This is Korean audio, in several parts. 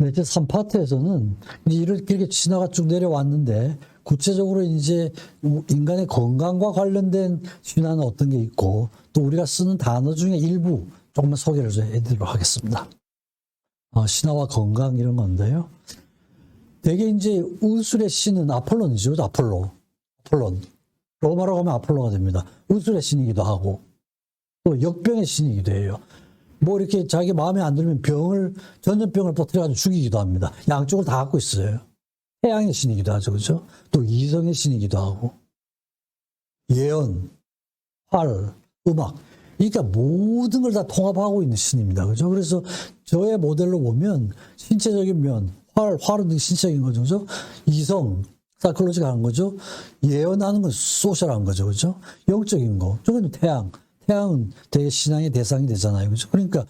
네, 이제 3파트에서는 이렇게, 이렇게 지나가 쭉 내려왔는데 구체적으로 이제 인간의 건강과 관련된 신화는 어떤 게 있고 또 우리가 쓰는 단어 중에 일부 조금만 소개를 좀 해드리도록 하겠습니다. 어, 신화와 건강 이런 건데요. 대개 이제 우술의 신은 아폴론이죠. 아폴로. 아폴론. 로마로 가면 아폴로가 됩니다. 우술의 신이기도 하고 또 역병의 신이기도 해요. 뭐 이렇게 자기 마음에 안 들면 병을 전염병을 퍼뜨려가지고 죽이기도 합니다. 양쪽을 다 갖고 있어요. 태양의 신이기도 하죠, 그죠? 또 이성의 신이기도 하고 예언, 활, 음악, 그러니까 모든 걸 다 통합하고 있는 신입니다, 그죠? 그래서 저의 모델로 보면 신체적인 면, 활, 활은 신체적인 거죠, 그죠? 이성, 사이클로지가 하는 거죠. 예언하는 건 소셜한 거죠, 그죠? 영적인 거, 저건 태양. 태양은 되게 신앙의 대상이 되잖아요. 그죠? 그러니까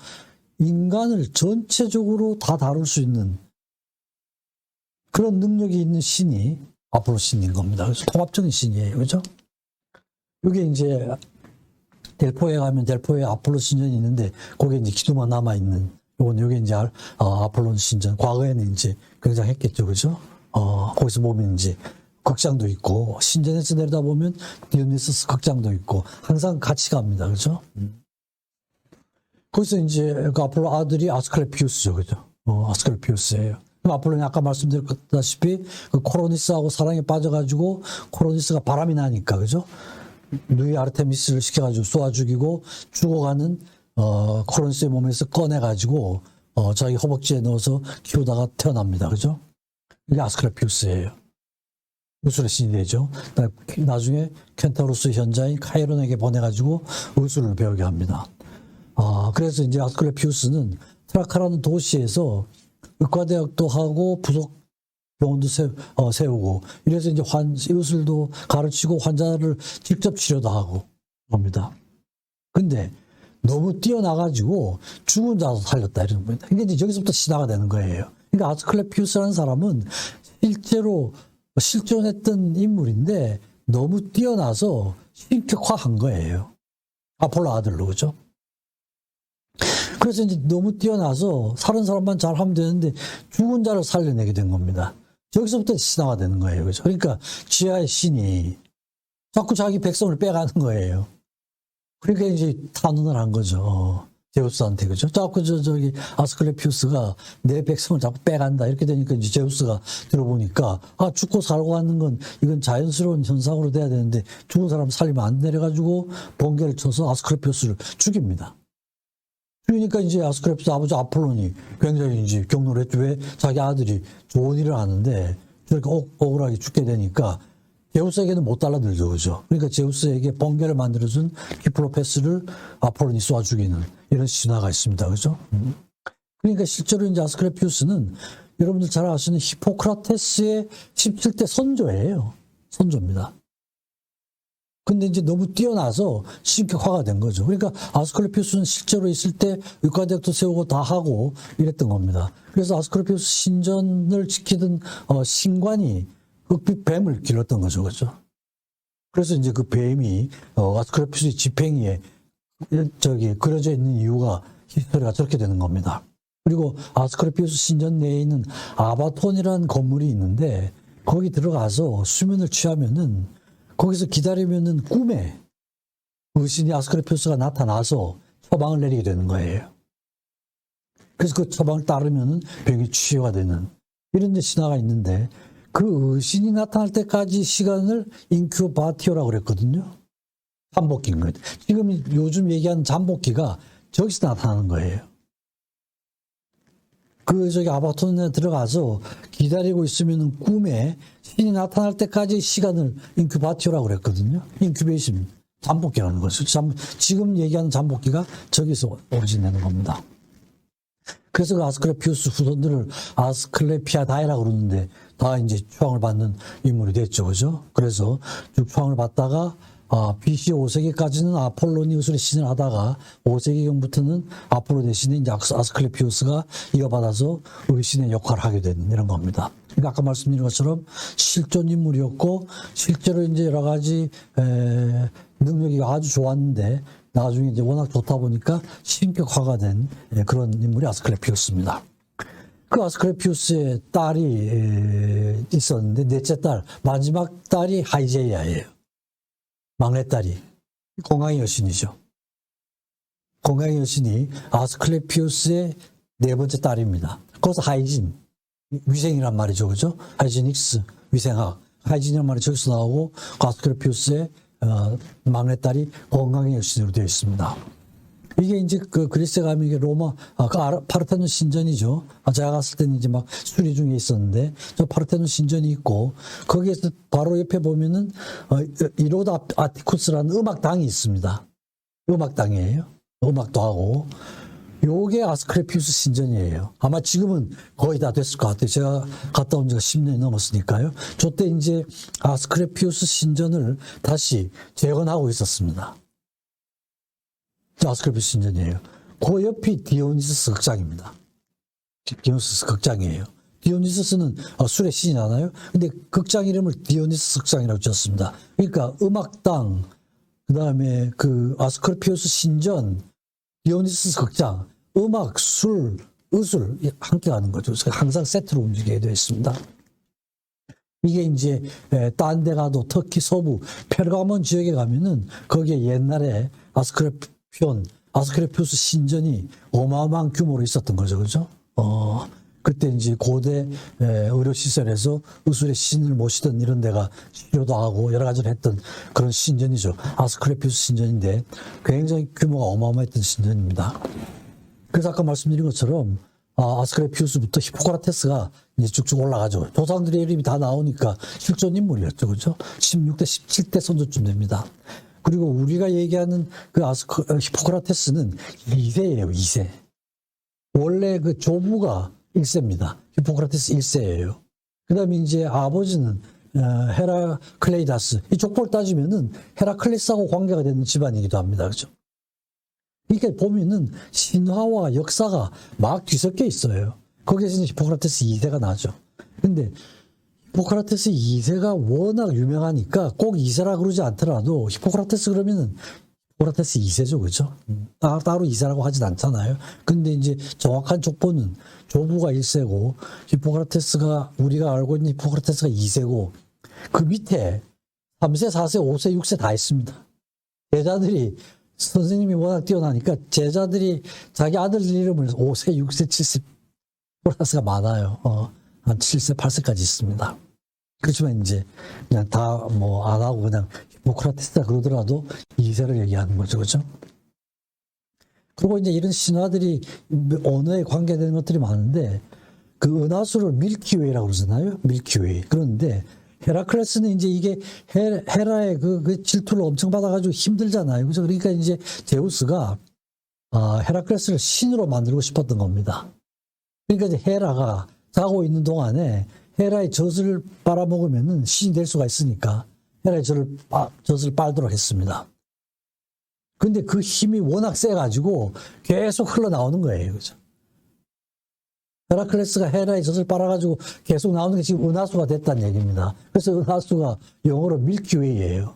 인간을 전체적으로 다 다룰 수 있는 그런 능력이 있는 신이 아폴로 신인 겁니다. 그래서 통합적인 신이에요. 그죠? 이게 이제 델포에 가면 델포에 아폴로 신전이 있는데 거기에 이제 기둥만 남아 있는 요건 요게 이제 아- 어, 아폴론 신전. 과거에는 이제 굉장했겠죠. 그죠? 어, 거기서 보면 이제 극장도 있고 신전에서 내려다 보면 디오니소스 극장도 있고 항상 같이 갑니다. 그죠? 거기서 이제 그 아폴로 아들이 아스클레피우스죠. 그죠? 어, 아스클레피우스예요. 그럼 아폴로는 아까 말씀드렸다시피 그 코로니스하고 사랑에 빠져가지고 코로니스가 바람이 나니까 그죠? 누이 아르테미스를 시켜가지고 쏘아 죽이고 죽어가는 어, 코로니스의 몸에서 꺼내가지고 어, 자기 허벅지에 넣어서 키우다가 태어납니다. 그죠? 이게 아스클레피우스예요. 의술의 신이 되죠. 나중에 켄타우로스 현자인 카이론에게 보내가지고 의술을 배우게 합니다. 아, 그래서 이제 아스클레피우스는 트라카라는 도시에서 의과대학도 하고 부속 병원도 세, 어, 세우고 이래서 이제 환, 의술도 가르치고 환자를 직접 치료도 하고 합니다. 근데 너무 뛰어나가지고 죽은 자도 살렸다 이런 겁니다. 그러니까 이제 여기서부터 시다가 되는 거예요. 그러니까 아스클레피우스라는 사람은 실제로 실존했던 인물인데 너무 뛰어나서 신격화한 거예요. 아폴로 아들로 그죠? 그래서 이제 너무 뛰어나서 사는 사람만 잘하면 되는데 죽은 자를 살려내게 된 겁니다. 여기서부터 신화가 되는 거예요. 그죠? 그러니까 지하의 신이 자꾸 자기 백성을 빼가는 거예요. 그러니까 이제 탄원을 한 거죠. 제우스한테 그죠? 자꾸 저 저기 아스클레피우스가 내 백성을 자꾸 빼간다 이렇게 되니까 이제 제우스가 들어보니까 아 죽고 살고 하는 건 이건 자연스러운 현상으로 돼야 되는데 죽은 사람 살리면 안 내려가지고 번개를 쳐서 아스클레피우스를 죽입니다. 그러니까 이제 아스클레피스 아버지 아폴론이 굉장히 이제 경로를 했죠. 왜 자기 아들이 좋은 일을 하는데 저렇게 억, 억울하게 죽게 되니까 제우스에게는 못 달라들죠. 그죠? 그러니까 제우스에게 번개를 만들어준 키플로페스를 아폴론이 쏘아 죽이는 이런 신화가 있습니다. 그죠? 음. 그러니까 실제로 이제 아스클레피우스는 여러분들 잘 아시는 히포크라테스의 17대 선조예요. 선조입니다. 근데 이제 너무 뛰어나서 신격화가 된 거죠. 그러니까 아스클레피우스는 실제로 있을 때 의과대학도 세우고 다 하고 이랬던 겁니다. 그래서 아스클레피우스 신전을 지키던 어, 신관이 흑빛 뱀을 길렀던 거죠. 그죠? 그래서 이제 그 뱀이 어, 아스클레피우스의 집행위에 저기 그려져 있는 이유가 히스토리가 저렇게 되는 겁니다. 그리고 아스클레피우스 신전 내에 있는 아바톤이라는 건물이 있는데 거기 들어가서 수면을 취하면은 거기서 기다리면은 꿈에 의신이 아스클레피우스가 나타나서 처방을 내리게 되는 거예요. 그래서 그 처방을 따르면은 병이 치유가 되는 이런 데 신화가 있는데 그 의신이 나타날 때까지 시간을 인큐바티오라고 그랬거든요. 잠복기인 거예요. 지금 요즘 얘기하는 잠복기가 저기서 나타나는 거예요. 그 저기 아바톤에 들어가서 기다리고 있으면 꿈에 신이 나타날 때까지 시간을 인큐바티오라고 그랬거든요. 인큐베이션 잠복기라는 거죠. 잠, 지금 얘기하는 잠복기가 저기서 오리진되는 겁니다. 그래서 그 아스클레피우스 후손들을 아스클레피아다이라고 그러는데 다 이제 추앙을 받는 인물이 됐죠. 그죠? 그래서 쭉 추앙을 받다가 아, BC 5세기까지는 아폴로니 우술의 신을 하다가 5세기경부터는 아폴로 대신에 이제 아스- 아스클레피우스가 이어받아서 의신의 역할을 하게 되는 이런 겁니다. 그러니까 아까 말씀드린 것처럼 실존 인물이었고 실제로 이제 여러 가지 에, 능력이 아주 좋았는데 나중에 이제 워낙 좋다 보니까 신격화가 된 예, 그런 인물이 아스클레피우스입니다. 그 아스크레피우스의 딸이 에, 있었는데 넷째 딸 마지막 딸이 하이제이아예요. 막내딸이 공항의 여신이죠. 공항의 여신이 아스클레피우스의 네 번째 딸입니다. 그래서 하이진 위생이란 말이죠, 그죠? 하이지닉스 위생학 하이진이란 말이 저기서 나오고 아스클레피우스의 어, 막내딸이 건강의 여신으로 되어 있습니다. 이게 이제 그 그리스에 가면 이게 로마 아, 그 파르테논 신전이죠. 아, 제가 갔을 때는 이제 막 수리 중에 있었는데 저 파르테논 신전이 있고 거기에서 바로 옆에 보면은 어, 이로다 아티쿠스라는 음악당이 있습니다. 음악당이에요. 음악도 하고 요게 아스크레피우스 신전이에요. 아마 지금은 거의 다 됐을 것 같아요. 제가 갔다 온 지가 10년이 넘었으니까요. 저때 이제 아스크레피우스 신전을 다시 재건하고 있었습니다. 아스클레피우스 신전이에요. 그 옆이 디오니스스 극장입니다. 디- 디오니스스 극장이에요. 디오니스스는 어, 술의 신이잖아요. 근데 극장 이름을 디오니스스 극장이라고 지었습니다. 그러니까 음악당, 그 다음에 그 아스클레피우스 신전, 디오니스스 극장, 음악, 술, 의술 함께 가는 거죠. 그래서 항상 세트로 움직이게 되어 있습니다. 이게 이제 딴 데 가도 터키 서부 페르가몬 지역에 가면은 거기에 옛날에 아스크레 피온 아스크레피우스 신전이 어마어마한 규모로 있었던 거죠, 그죠? 어 그때 이제 고대 에, 의료 시설에서 의술의 신을 모시던 이런 데가 치료도 하고 여러 가지를 했던 그런 신전이죠. 아스크레피우스 신전인데 굉장히 규모가 어마어마했던 신전입니다. 그래서 아까 말씀드린 것처럼 아, 아스크레피우스부터 히포크라테스가 이제 쭉쭉 올라가죠. 조상들의 이름이 다 나오니까 실존 인물이었죠. 그죠? 16대, 17대 선조쯤 됩니다. 그리고 우리가 얘기하는 그 아스크, 어, 히포크라테스는 2세예요, 2세. 원래 그 조부가 1세입니다. 히포크라테스 1세예요. 그 다음에 이제 아버지는 어, 헤라클레이다스. 이 족보를 따지면은 헤라클레스하고 관계가 되는 집안이기도 합니다. 그죠? 그러니까 보면은 신화와 역사가 막 뒤섞여 있어요. 거기에서 히포크라테스 2세가 나죠. 근데 히포크라테스 2세가 워낙 유명하니까 꼭 2세라 그러지 않더라도 히포크라테스 그러면은 히포크라테스 2세죠. 그죠? 따, 따로 2세라고 하진 않잖아요. 근데 이제 정확한 족보는 조부가 1세고 히포크라테스가 우리가 알고 있는 히포크라테스가 2세고 그 밑에 3세, 4세, 5세, 6세 다 있습니다. 제자들이 선생님이 워낙 뛰어나니까 제자들이 자기 아들 이름을 5세, 6세, 7세 플러스가 많아요. 어, 한 7세, 8세까지 있습니다. 그렇지만 이제 그냥 다 뭐 안 하고 그냥 히포크라테스다 그러더라도 2세를 얘기하는 거죠. 그죠? 그리고 이제 이런 신화들이 언어에 관계되는 것들이 많은데 그 은하수를 밀키웨이라고 그러잖아요. 밀키웨이. 그런데 헤라클레스는 이제 이게 헤, 헤라의 그, 그 질투를 엄청 받아가지고 힘들잖아요. 그죠? 그러니까 이제 제우스가 아, 헤라클레스를 신으로 만들고 싶었던 겁니다. 그러니까 이제 헤라가 자고 있는 동안에 헤라의 젖을 빨아먹으면은 신이 될 수가 있으니까 헤라의 젖을, 빠, 젖을 빨도록 했습니다. 근데 그 힘이 워낙 세가지고 계속 흘러나오는 거예요. 그죠? 헤라클레스가 헤라의 젖을 빨아가지고 계속 나오는 게 지금 은하수가 됐다는 얘기입니다. 그래서 은하수가 영어로 밀키웨이예요.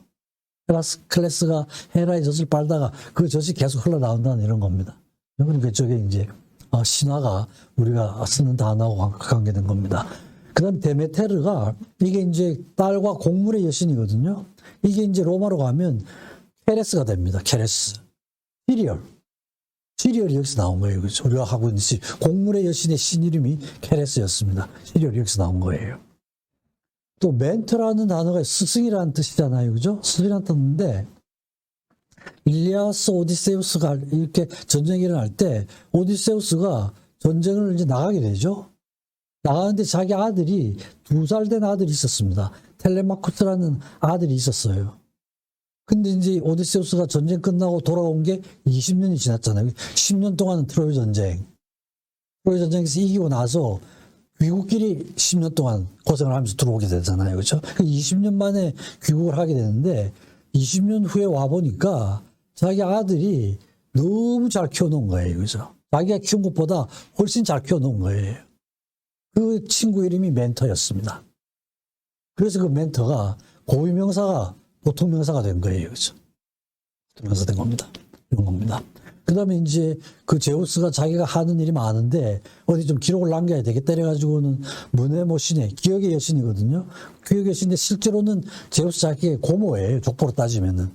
헤라클레스가 헤라의 젖을 빨다가 그 젖이 계속 흘러나온다는 이런 겁니다. 그러니까 저게 이제 어, 신화가 우리가 쓰는 단어하고 관계된 겁니다. 그 다음에 데메테르가 이게 이제 딸과 곡물의 여신이거든요. 이게 이제 로마로 가면 케레스가 됩니다. 케레스. 시리얼. 시리얼이 여기서 나온 거예요. 그죠? 우리가 하고 있는 시, 곡물의 여신의 신 이름이 케레스였습니다. 시리얼이 여기서 나온 거예요. 또 멘토라는 단어가 스승이라는 뜻이잖아요. 그죠? 스승이라는 뜻인데 일리아스 오디세우스가 이렇게 전쟁이 일어날 때 오디세우스가 전쟁을 이제 나가게 되죠. 나가는데 자기 아들이 두 살 된 아들이 있었습니다. 텔레마쿠스라는 아들이 있었어요. 근데 이제 오디세우스가 전쟁 끝나고 돌아온 게 20년이 지났잖아요. 10년 동안은 트로이 전쟁. 트로이 전쟁에서 이기고 나서 귀국끼리 10년 동안 고생을 하면서 들어오게 되잖아요. 그렇죠? 20년 만에 귀국을 하게 되는데 20년 후에 와 보니까 자기 아들이 너무 잘 키워놓은 거예요. 그죠? 자기가 키운 것보다 훨씬 잘 키워놓은 거예요. 그 친구 이름이 멘토였습니다. 그래서 그 멘토가 고유명사가 보통 명사가 된 거예요. 그죠? 보통 명사 된 겁니다. 이런 겁니다. 그그 다음에 이제 그 제우스가 자기가 하는 일이 많은데 어디 좀 기록을 남겨야 되겠다 이래가지고는 문해모 신의 기억의 여신이거든요. 기억의 여신인데 실제로는 제우스 자기의 고모예요. 족보로 따지면은.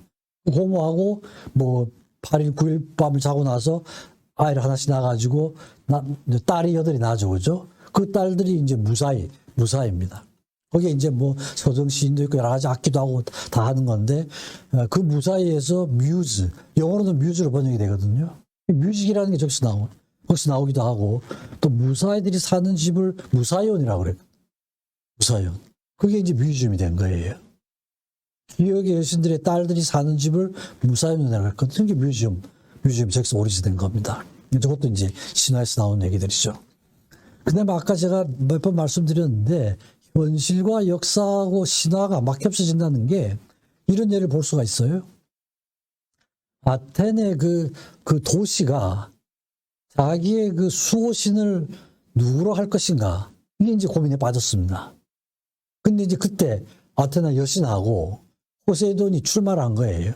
고모하고 뭐 8일, 9일 밤을 자고 나서 아이를 하나씩 낳아가지고 나, 딸이 여덟이 나죠. 그죠? 그 딸들이 이제 무사히, 무사입니다. 거기에 이제 뭐 서정 시인도 있고 여러 가지 악기도 하고 다 하는 건데 어, 그 무사히에서 뮤즈 영어로는 뮤즈로 번역이 되거든요. 뮤직이라는 게 저기서 나오 거기서 나오기도 하고 또 무사히들이 사는 집을 무사이온이라고 그래요. 무사이온. 그게 이제 뮤지엄이 된 거예요. 기억의 여신들의 딸들이 사는 집을 무사이온이라고 했거든요. 그게 뮤지엄, 뮤지엄 저기서 오리지 된 겁니다. 저것도 이제 신화에서 나온 얘기들이죠. 그다음에 아까 제가 몇 번 말씀드렸는데 현실과 역사하고 신화가 막 겹쳐진다는 게 이런 예를 볼 수가 있어요. 아테네 그, 그 도시가 자기의 그 수호신을 누구로 할 것인가 이게 이제 고민에 빠졌습니다. 근데 이제 그때 아테네 여신하고 포세이돈이 출마를 한 거예요.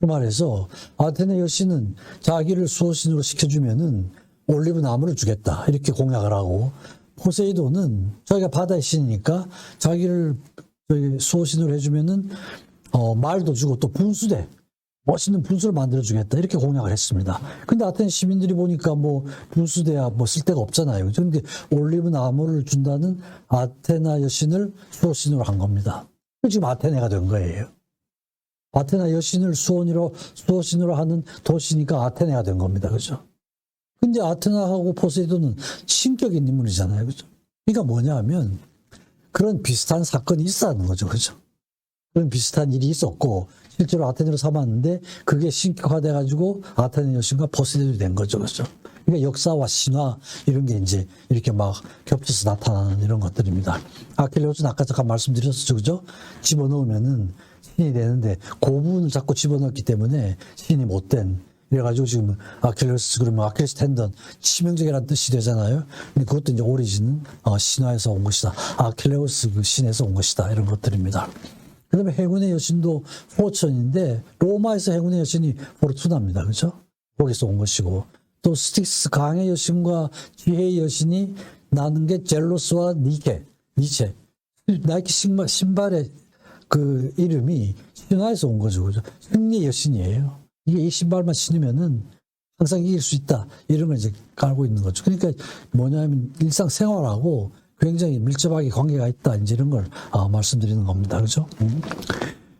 출마해서 아테네 여신은 자기를 수호신으로 시켜주면은 올리브 나무를 주겠다 이렇게 공약을 하고 포세이돈은 자기가 바다의 신이니까 자기를 수호신으로 해주면은 어, 말도 주고 또 분수대 멋있는 분수를 만들어 주겠다 이렇게 공약을 했습니다. 근데 아테네 시민들이 보니까 뭐 분수대야 뭐 쓸데가 없잖아요. 그런데 올리브 나무를 준다는 아테나 여신을 수호신으로 한 겁니다. 지금 아테네가 된 거예요. 아테나 여신을 수호신으로 수호신으로 하는 도시니까 아테네가 된 겁니다. 그죠? 근데 아테나하고 포세이돈은 신격 있는 인물이잖아요. 그죠? 그러니까 뭐냐 하면 그런 비슷한 사건이 있었는 거죠. 그죠? 그런 비슷한 일이 있었고 실제로 아테네로 삼았는데 그게 신격화돼 가지고 아테네 여신과 포세이돈이 된 거죠. 그죠? 그러니까 역사와 신화 이런 게 이제 이렇게 막 겹쳐서 나타나는 이런 것들입니다. 아킬레오스는 아까 잠깐 말씀드렸었죠. 그죠? 집어넣으면은 신이 되는데 그 부분을 자꾸 집어넣기 때문에 신이 못된 이래가지고 지금 아킬레스 그러면 아킬레스 텐던 치명적이라는 뜻이 되잖아요. 근데 그것도 이제 오리진은 어, 신화에서 온 것이다. 아킬레우스 그 신에서 온 것이다. 이런 것들입니다. 그 다음에 행운의 여신도 포천인데 로마에서 행운의 여신이 포르투나입니다. 그죠? 거기서 온 것이고 또 스틱스 강의 여신과 지혜의 여신이 나는 게 젤로스와 니케, 니체. 나이키 신발, 신발의 그 이름이 신화에서 온 거죠. 그죠? 승리의 여신이에요. 이게 이 신발만 신으면은 항상 이길 수 있다. 이런 걸 이제 깔고 있는 거죠. 그러니까 뭐냐면 일상생활하고 굉장히 밀접하게 관계가 있다. 이제 이런 걸 아, 말씀드리는 겁니다. 그죠? 음.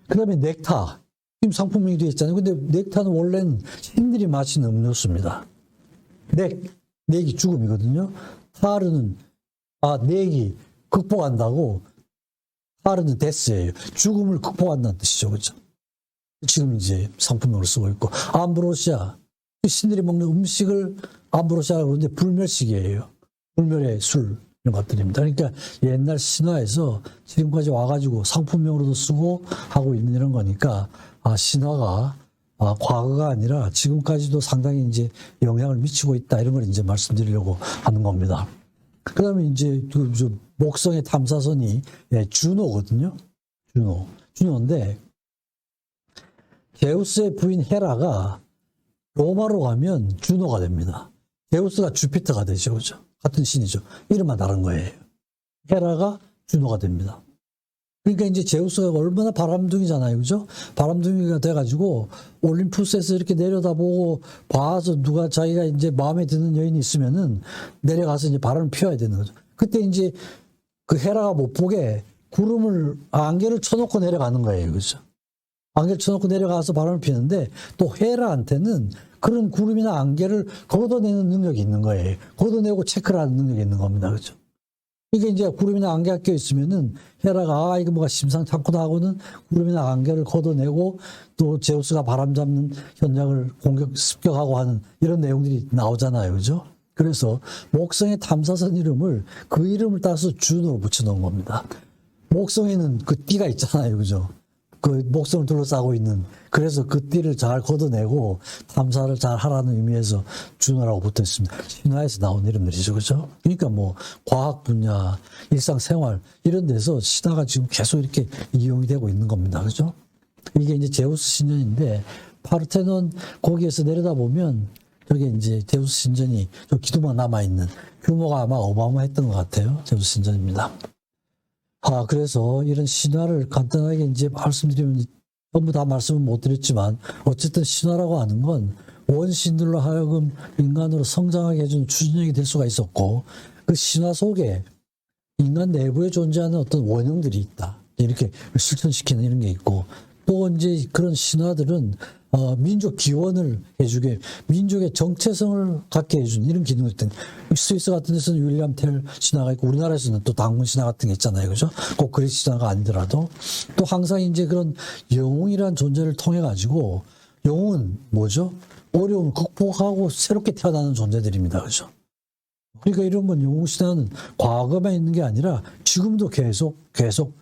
그 다음에 넥타. 지금 상품명이 되어 있잖아요. 근데 넥타는 원래는 신들이 마시는 음료수입니다. 넥, 넥이 죽음이거든요. 타르는, 아, 넥이 극복한다고 타르는 데스예요. 죽음을 극복한다는 뜻이죠. 그죠? 지금 이제 상품명으로 쓰고 있고 암브로시아 신들이 먹는 음식을 암브로시아라고 그러는데 불멸식이에요. 불멸의 술 이런 것들입니다. 그러니까 옛날 신화에서 지금까지 와가지고 상품명으로도 쓰고 하고 있는 이런 거니까 아 신화가 아, 과거가 아니라 지금까지도 상당히 이제 영향을 미치고 있다 이런 걸 이제 말씀드리려고 하는 겁니다. 그다음에 이제 그, 저 목성의 탐사선이 예, 준호거든요. 준호, 준호인데 제우스의 부인 헤라가 로마로 가면 준호가 됩니다. 제우스가 주피터가 되죠. 그죠? 같은 신이죠. 이름만 다른 거예요. 헤라가 준호가 됩니다. 그러니까 이제 제우스가 얼마나 바람둥이잖아요. 그죠? 바람둥이가 돼가지고 올림푸스에서 이렇게 내려다보고 봐서 누가 자기가 이제 마음에 드는 여인이 있으면은 내려가서 이제 바람을 피워야 되는 거죠. 그때 이제 그 헤라가 못 보게 구름을, 안개를 쳐놓고 내려가는 거예요. 그죠? 안개를 쳐놓고 내려가서 바람을 피는데 또 헤라한테는 그런 구름이나 안개를 걷어내는 능력이 있는 거예요. 걷어내고 체크를 하는 능력이 있는 겁니다. 그죠? 이게 이제 구름이나 안개가 껴 있으면은 헤라가 아 이거 뭐가 심상찮구나 하고는 구름이나 안개를 걷어내고 또 제우스가 바람 잡는 현장을 공격 습격하고 하는 이런 내용들이 나오잖아요. 그죠? 그래서 목성의 탐사선 이름을 그 이름을 따서 준으로 붙여놓은 겁니다. 목성에는 그 띠가 있잖아요. 그죠? 그 목성을 둘러싸고 있는 그래서 그 띠를 잘 걷어내고 탐사를 잘 하라는 의미에서 준호라고 붙어 있습니다. 신화에서 나온 이름들이죠. 그죠? 그러니까 뭐 과학 분야, 일상생활 이런 데서 신화가 지금 계속 이렇게 이용이 되고 있는 겁니다. 그죠? 이게 이제 제우스 신년인데 파르테논 거기에서 내려다보면 그게 이제 제우스 신전이 좀 기도만 남아있는 규모가 아마 어마어마했던 것 같아요. 제우스 신전입니다. 아, 그래서 이런 신화를 간단하게 이제 말씀드리면 전부 다 말씀은 못 드렸지만 어쨌든 신화라고 하는 건 원신들로 하여금 인간으로 성장하게 해주는 추진력이 될 수가 있었고 그 신화 속에 인간 내부에 존재하는 어떤 원형들이 있다. 이렇게 실천시키는 이런 게 있고 또 이제 그런 신화들은 어, 민족 기원을 해주게 민족의 정체성을 갖게 해주는 이런 기능을 했던 스위스 같은 데서는 윌리엄 텔 신화가 있고 우리나라에서는 또 당군 신화 같은 게 있잖아요. 그죠? 꼭 그리스 신화가 아니더라도. 또 항상 이제 그런 영웅이란 존재를 통해 가지고 영웅은 뭐죠? 어려움을 극복하고 새롭게 태어나는 존재들입니다. 그죠? 그러니까 이런 건 영웅 신화는 과거만 있는 게 아니라 지금도 계속 계속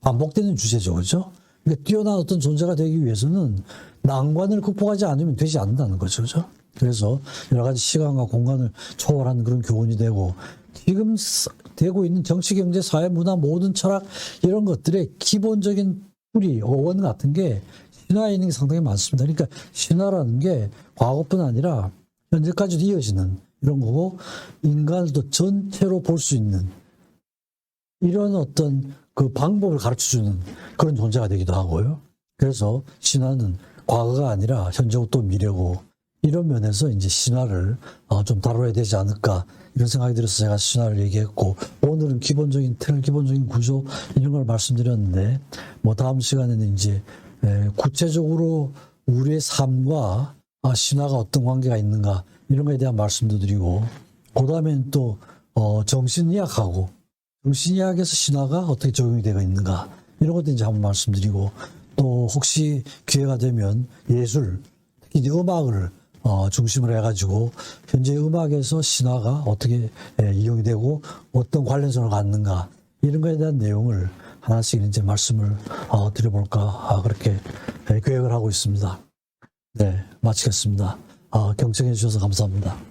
반복되는 주제죠, 그죠? 그러니까 뛰어난 어떤 존재가 되기 위해서는 난관을 극복하지 않으면 되지 않는다는 거죠, 그죠? 그래서 여러 가지 시간과 공간을 초월하는 그런 교훈이 되고 지금 스- 되고 있는 정치, 경제, 사회, 문화 모든 철학 이런 것들의 기본적인 뿌리, 어원 같은 게 신화에 있는 게 상당히 많습니다. 그러니까 신화라는 게 과거뿐 아니라 현재까지도 이어지는 이런 거고 인간을 또 전체로 볼 수 있는 이런 어떤 그 방법을 가르쳐 주는 그런 존재가 되기도 하고요. 그래서 신화는 과거가 아니라 현재고 또 미래고 이런 면에서 이제 신화를 어, 좀 다뤄야 되지 않을까 이런 생각이 들어서 제가 신화를 얘기했고 오늘은 기본적인 틀, 기본적인 구조 이런 걸 말씀드렸는데 뭐 다음 시간에는 이제 에, 구체적으로 우리의 삶과 아, 신화가 어떤 관계가 있는가 이런 거에 대한 말씀도 드리고 그 다음엔 또 어, 정신의학하고 정신의학에서 신화가 어떻게 적용이 되어 있는가 이런 것도 이제 한번 말씀드리고 또 혹시 기회가 되면 예술 특히 이제 음악을 어, 중심으로 해가지고 현재 음악에서 신화가 어떻게 예, 이용이 되고 어떤 관련성을 갖는가 이런 거에 대한 내용을 하나씩 이제 말씀을 어, 드려볼까 아, 그렇게 예, 계획을 하고 있습니다. 네 마치겠습니다. 아, 경청해 주셔서 감사합니다.